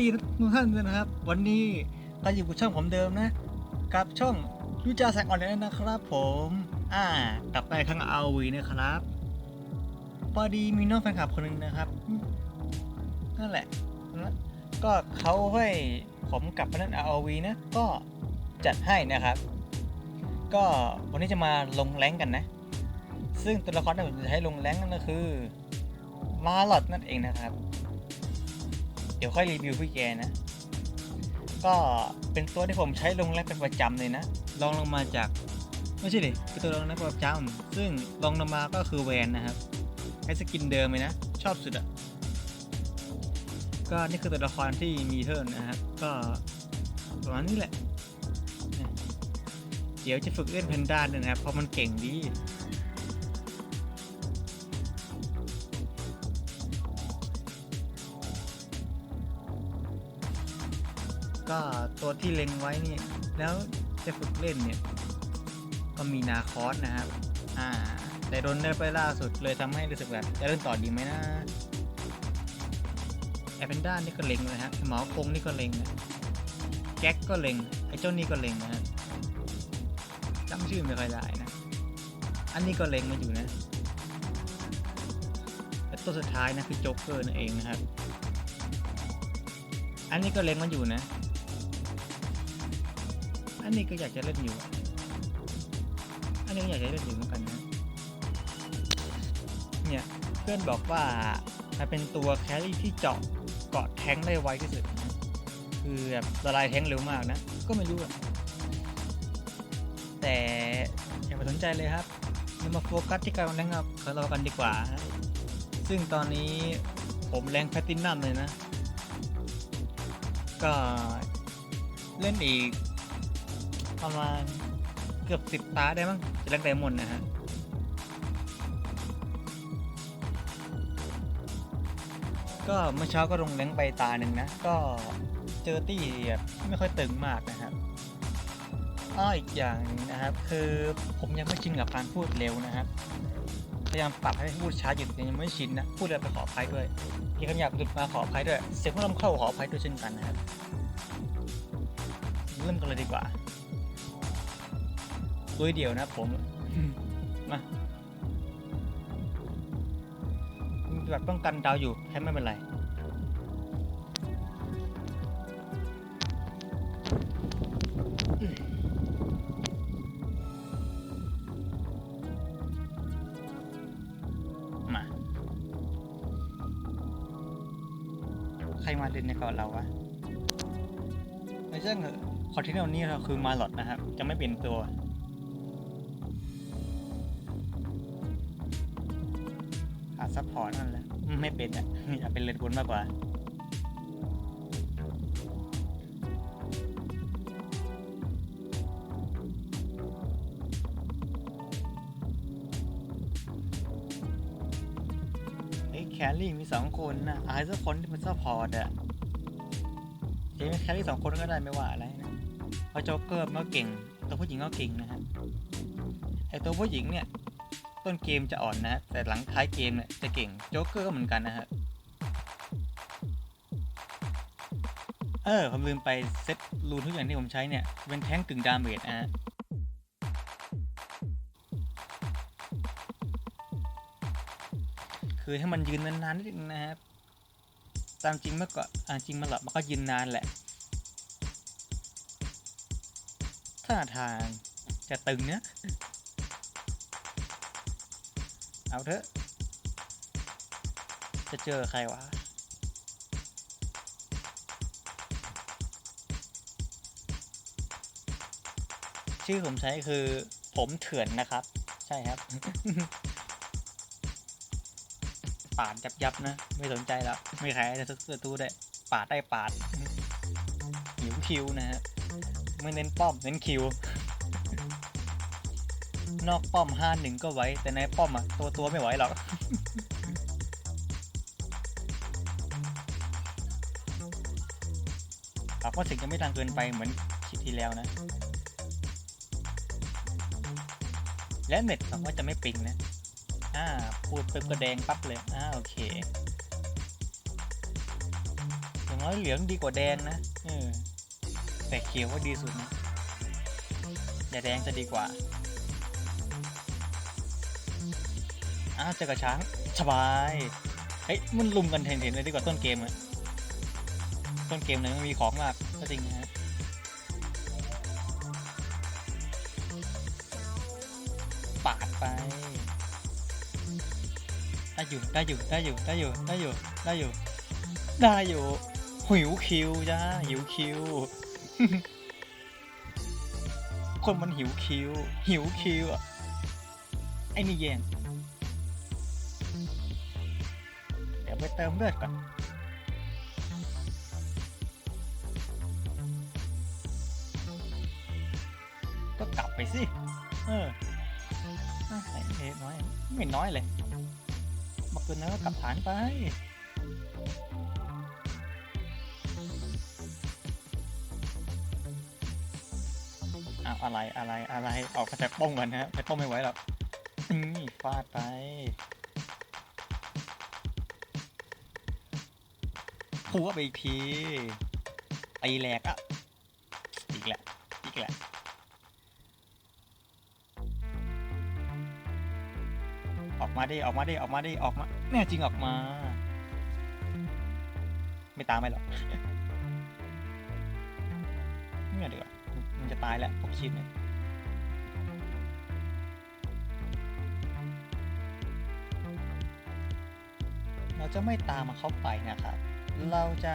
ดีทุกท่านด้วยนะครับ วันนี้ก็อยู่กับช่องผมเดิมนะ กับช่องยูจาแสงอ่อนเลยนะครับ ผมอ่ากลับไปข้างเอาวีนะครับพอดีมีน้องแฟนคลับคนหนึ่งนะครับนั่นแหละนะก็เขาให้ผมกลับมาเล่น ROV นะ ก็จัดให้นะครับ ก็วันนี้จะมาลงแรงกันนะ ซึ่งตัวละครที่ผมจะใช้ลงแรงนั่นก็คือมาลอดนั่นเองนะครับ เดี๋ยวค่อยรีวิวพี่แกนะ ก็เป็นตัวที่ผมใช้ลงแรงเป็นประจำเลยนะลองลงมาจากไม่ใช่ดิเป็นตัวลงแรงประจำซึ่งลองลงมาก็คือแวนนะครับใช้สกินเดิมเลยนะ ชอบสุดอะก็นี่คือตัวละครที่มีเทิร์นนะครับก็ประมาณนี้แหละเนี่ยเดี๋ยวจะฝึกเล่นแพนด้าด้วยนะครับเพราะมันเก่งดี ก็ตัวที่เล็งไว้นี่แล้วจะฝึกเล่นเนี่ย ก็มีนาคอสนะครับอ่า แต่โดนได้ไปล่าสุดเลยทำให้รู้สึกแบบจะเล่นต่อดีไหมนะแอปเปนด้านี่ก็เล็งเลยฮะหมอคงนี่ก็เล็งนะแก๊กก็เล็งไอ้เจ้านี่ก็เล็งนะฮะจำชื่อไม่ค่อยได้นะ อันนี้ก็เล็งมาอยู่นะแต่ตัวสุดท้ายนะคือโจ๊กเกอร์นั่นเองนะครับ อันนี้ก็เล็งมาอยู่นะ อันนี้ก็อยากจะเล่นอยู่ อันนี้ก็อยากจะเล่นอยู่เหมือนกันนะ เนี่ยเพื่อนบอกว่ามันเป็นตัวแครี่ที่เจาะเกาะแท้งได้ไวที่สุดนะคือแบบละลายแท้งเร็วมากนะ ก็ไม่รู้อะแต่อย่าไปสนใจเลยครับเรามาโฟกัสที่การแรงของเรากันดีกว่า ซึ่งตอนนี้ผมแรงแพลตินัมเลยนะ ก็เล่นอีก ประมาณเกือบสิบตาได้มั้งจะแรงไดมอนด์นะฮะก็เมื่อเช้าก็ลงแรงไปตาหนึ่งนะ ก็เจอตี้แบบไม่ค่อยตึงมากนะครับอ้ออีกอย่างนะครับ คือผมยังไม่ชินกับการพูดเร็วนะครับพยายามปรับให้พูดช้าอยู่แต่ยังไม่ชินนะพูดเร็วไปขออภัยด้วยมีคำหยาบหลุดมาขออภัยด้วยเสียงพัดลมเข้าขออภัยด้วยเช่นกันนะครับเริ่มกันเลยดีกว่า ตัวเดียวนะผมมาแบบต้องกันดาวอยู่แค่ไม่เป็นไรมาใครมาเล่นในก่อนเราวะไม่ใช่เหรอคอนเทนต์นี้เราคือมาหลอดนะครับ จะไม่เปลี่ยนตัว เป็นอะอยากเป็นเลนบนมากกว่าเฮ้ยแคลรี่มีสองคนนะเอาให้สักคนที่เป็นซัพพอร์ตอะจะไม่แคลรี่สองคนก็ได้ไม่ว่าอะไรนะเพราะโจ๊กเกอร์มันก็เก่ง ตัวผู้หญิงก็เก่งนะฮะไอตัวผู้หญิงเนี่ย ต้นเกมจะอ่อนนะ แต่หลังท้ายเกมเนี่ยจะเก่งโจ๊กเกอร์ก็เหมือนกันนะฮะเออผมลืมไปเซ็ตรูนทุกอย่างที่ผมใช้เนี่ย เป็นแท้งกึ่งดาเมจนะฮะคือให้มันยืนนานๆนิดนึงนะครับตามจริงเมื่อก่อนจริงมันหลับมันก็ยืนนานแหละท่าทางจะตึงเนะ เอาเถอะ จะเจอใครวะ ชื่อผมใช้คือผมเถื่อนนะครับ ใช่ครับปาดยับยับนะ ไม่สนใจแล้วไม่ใครจะซื้อตู้ได้ปาดได้ปาดหิวคิวนะฮะไม่เน้นป้อมเน้นคิว นอกป้อมห้าหนึ่งก็ไหวแต่ในป้อมอะตัวตัวไม่ไหวหรอกปรับว่าเสียงจะไม่ดังเกินไปเหมือนคลิปที่แล้วนะ และเน็ตหวังว่าจะไม่ปิงนะ อ่า พูดเปึ๊บก็แดงปั๊บเลย อ่า โอเคน้อยเหลืองดีกว่าแดงนะเออแต่เขียวก็ดีสุดนะแต่แดงจะดีกว่าาวเจอกับช้างสบายเฮ้ยมันลุมกันเห็นๆเลยดีกว่าต้นเกมอะต้นเกมเนี่ยมันมีของมากก็จริงนะฮะปาดไปได้อยู่ได้อยู่ได้อยู่ได้อยู่ได้อยู่ได้อยู่ได้อยู่หิวคิวจ้าหิวคิว คนมันหิวคิวหิวคิวอะไอ้นี่แย่ง ยวไปเติมเลือดก่อนก็กลับไปสิ เอออ่เอ๊ะน้อย ไม่น้อยเลย บอกคืนนั้นก็กลับฐานไป อ้าวอะไรอะไรอะไร ออกกระแสป้องกันนะฮะไปป้องไม่ไหวหรอกนี่ฟาดไป พัวไปอีกทีตีแหลกอะอีกแหละอีกแหละออกมาไดิออกมาไดิออกมาไดิออกมาแน่จริงออกมา ไม่ตามไปหรอกเนี่ยเดี๋ยวมันจะตายแหละพวกคลิปเนี่ยเราจะไม่ตามมาเข้าไปนะครับ เราจะ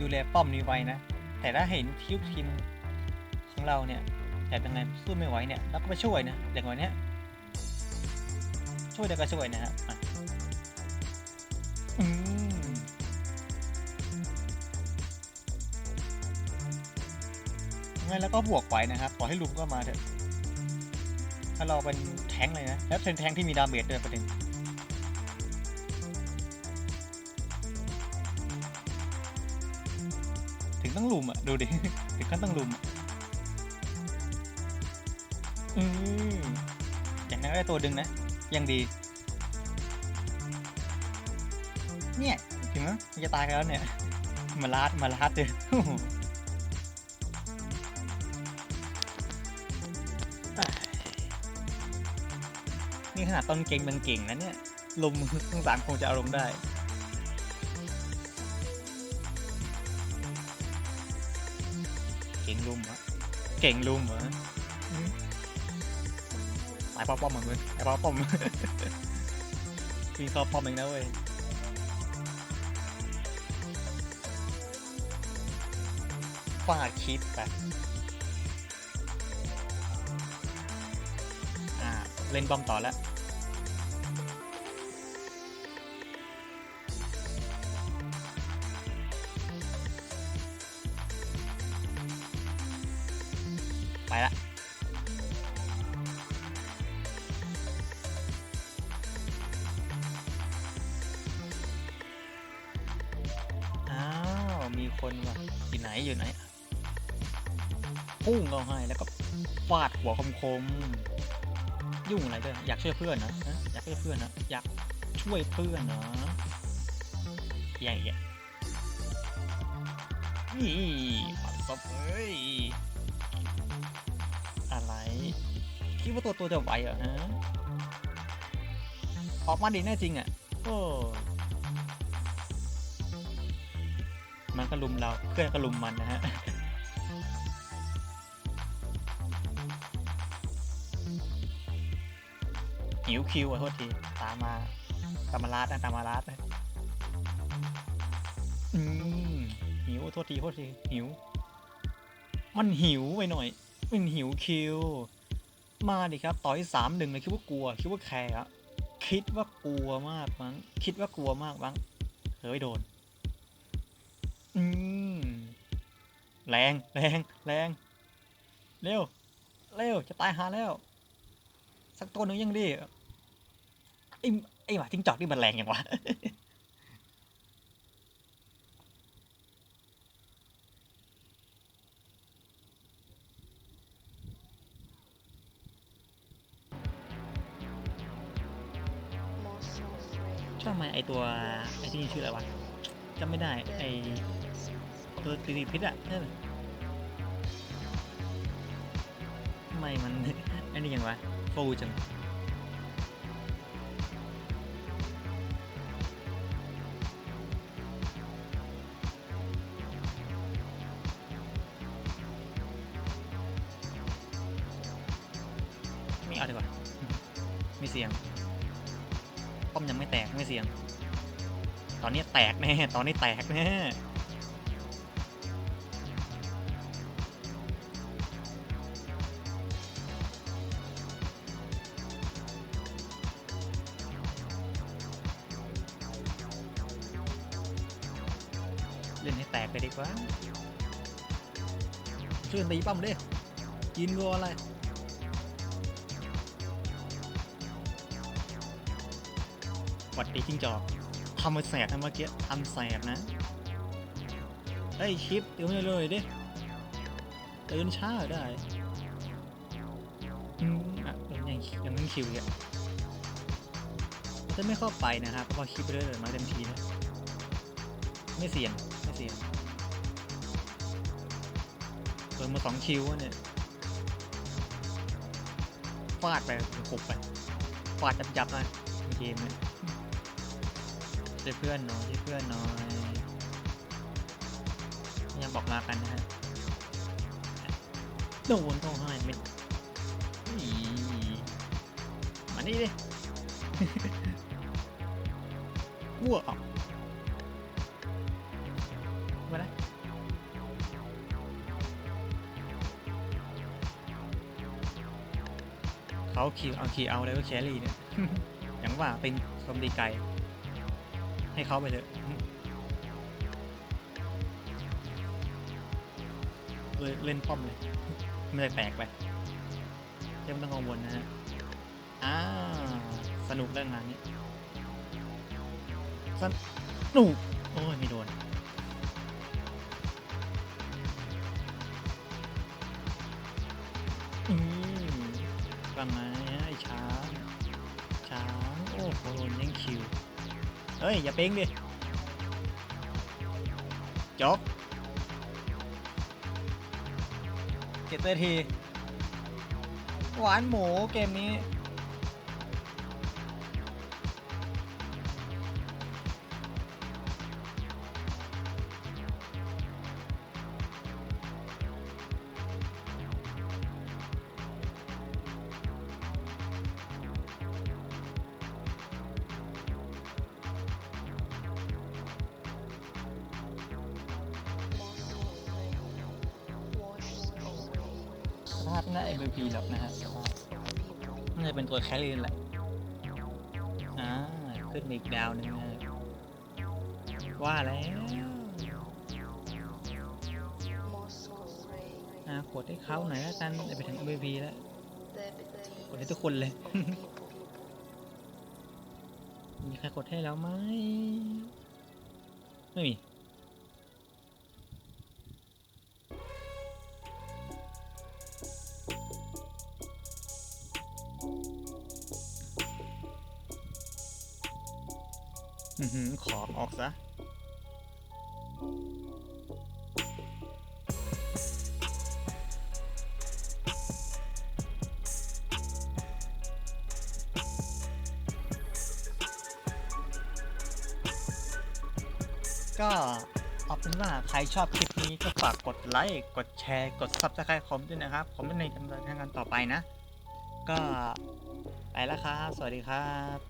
ดูแลป้อมนี้ไว้นะ แต่ถ้าเห็นทีมทีมของเราเนี่ยแต่ยังไงสู้ไม่ไหวเนี่ยเราก็ไปช่วยนะอย่างวันเนี้ยช่วยได้ก็ช่วยนะฮะอะอืมงั้นแล้วก็บวกไว้นะครับปล่อยให้ลุมก็มาเถอะถ้าเราเป็นแทงเลยนะแล้วเป็นแทงที่มีดาเมจด้วยประเด็น ต้องลุมอะ ดูดิ ถึงขั้นต้องลุมอะอืมอย่างนั้นก็ได้ตัวดึงนะ ยังดี เนี่ยถึงแล้วจะตายกันแล้วเนี่ย มาลาดมาลาดเลยนี่ขนาดต้นเก่งมันเก่งนะเนี่ยลมทั้งสามคงจะอารมณ์ได้ เก่งลุมเหรออืมตายป้อมป้อมเหมือนกันตายป้อมป้อมวิ่งเข้าป้อมเองนะเว้ยฟาดคลิปไปอ่า เล่นบอมต่อแล้ว ไปละอ้าว มีคนว่ะอยู่ไหนอยู่ไหนพุ่งเอาให้แล้วก็ฟาดหัวคมคมยุ่งอะไรด้วยอยากช่วยเพื่อนนะฮะอยากช่วยเพื่อนนะอยากช่วยเพื่อนนะอย่างเงี้ยนี่ปัดซบเอ้ย คิดว่าตัวตัวจะไหวเหรอฮะออกมาดีแน่จริงอะโอ้มันก็ลุมเราเพื่อนก็ลุมมันนะฮะหิวคิวอะโทษที ตามมาตามมาลาดนะตามมาลาดนะอืมหิวโทษทีโทษทีหิว มันหิวไปหน่อย มันหิวคิว มาดิครับ ต่อยสามหนึ่งเลยคิดว่ากลัว คิดว่าแคร์อะคิดว่ากลัวมากมั้ง คิดว่ากลัวมากมั้ง เฮ้ยโดน อืม แรง แรง แรง เร็ว เร็ว จะตายหาแล้ว สักตัวหนึ่งยังดี ไอ้ ไอ้หมาจิ้งจอกนี่มันแรงอย่างวะ ที่นี่ชื่ออะไรวะจำไม่ได้ไอตัวติดพิษอะใช่ไมทำไมมันอันนี้ยังวะฟูจัง ตอนนี้แตกแน่ ตอนนี้แตกแน่เล่นให้แตกไปดีกว่าช่วยกันตีป้อมดิกินรัวอะไรหวัดดีจิ้งจอก ทำมาแสบนะเมื่อกี้ทำแสบนะเฮ้ยชิปเดี๋ยวไม่เลยดิตื่นช้าได้อืมอะยังยังยังไม่คิวอะจะไม่เข้าไปนะครับเพราะคลิปเรื่อยๆมาเต็มทีนะไม่เสี่ยงไม่เสี่ยงโดนมาสองคิวเนี่ยฟาดไปขุบไปฟาดจับๆเลยในเกมเนี่ย ช่วยเพื่อนหน่อยช่วยเพื่อนหน่อยยังบอกลากันนะฮะโดนเข้าให้ไม่อีมานี่ดิวัวออกมาได้เขาคิวเอาคีเอาเลยก็แครี่เนี่ยอย่างว่าเป็นสมดีไก่ ให้เขาไปเลยเลยเล่นป้อมเลย ไม่ได้แปลกไปเจ้ไม่ต้องกังวลนะฮะอ่าสนุกเรื่องงานนี้สนุกโอ้ยไม่โดนอืมกันไหมไอ้ช้างช้างโอ้โหโดนยังคิว เฮ้ย อย่าเป้งดิจบเจ็ดนาที หวานหมูเกมนี้าพน่า MVP หรอกนะฮะน่าจะเป็นตัวแคลรีนแหละ อ่า ขึ้นอีกดาวหนึงนะว่าแล้วอ่ากดให้เขาหน่อยแล้วกันจะไปถึง MVP แล้วกดให้ทุกคนเลย มีใครกดให้แล้วไหมไม่มีือหือขอออกซะ ก็เอาเป็นว่าใครชอบคลิปนี้ก็ฝากกดไลค์ กดแชร์ กด subscribe ผมด้วยนะครับ ผมเป็นในกำลังทางการต่อไปนะ ก็ไปแล้วครับ สวัสดีครับ